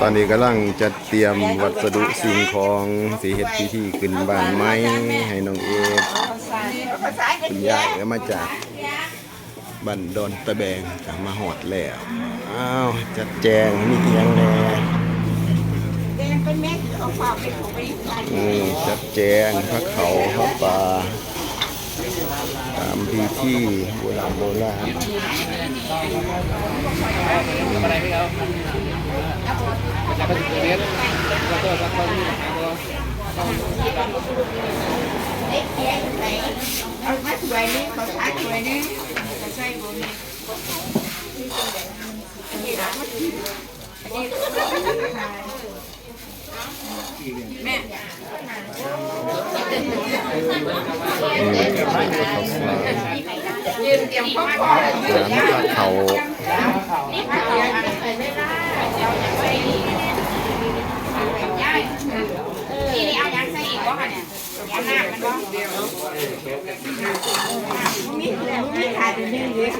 ตอนนี้กำลังจัดเตรียมวัสดุสิ่งของสีเฮ็ดพิธีขึ้นบ้านไม้ให้น้องเอฟคุณยายก็มาจากบ้านดอนตะแบงจะมาหอดแล้วอ้าวจัดแจงมีเอียงแน่นี่จัดแจงพระเขาพระป่าตามพิธีโบราณโบราณ ยนี่เขาชักสวยนี่เขาใส่บุญอันนี้นะมันอันนี้แม่ อืมข้าวสาร ยืนเตรียมข้าวขอ น้ำพระเขา นี่ผักเดียวอะ ะ ค่ะเนี่ยยาหน้ามันวะมีมีขาดอยู่นี่เลย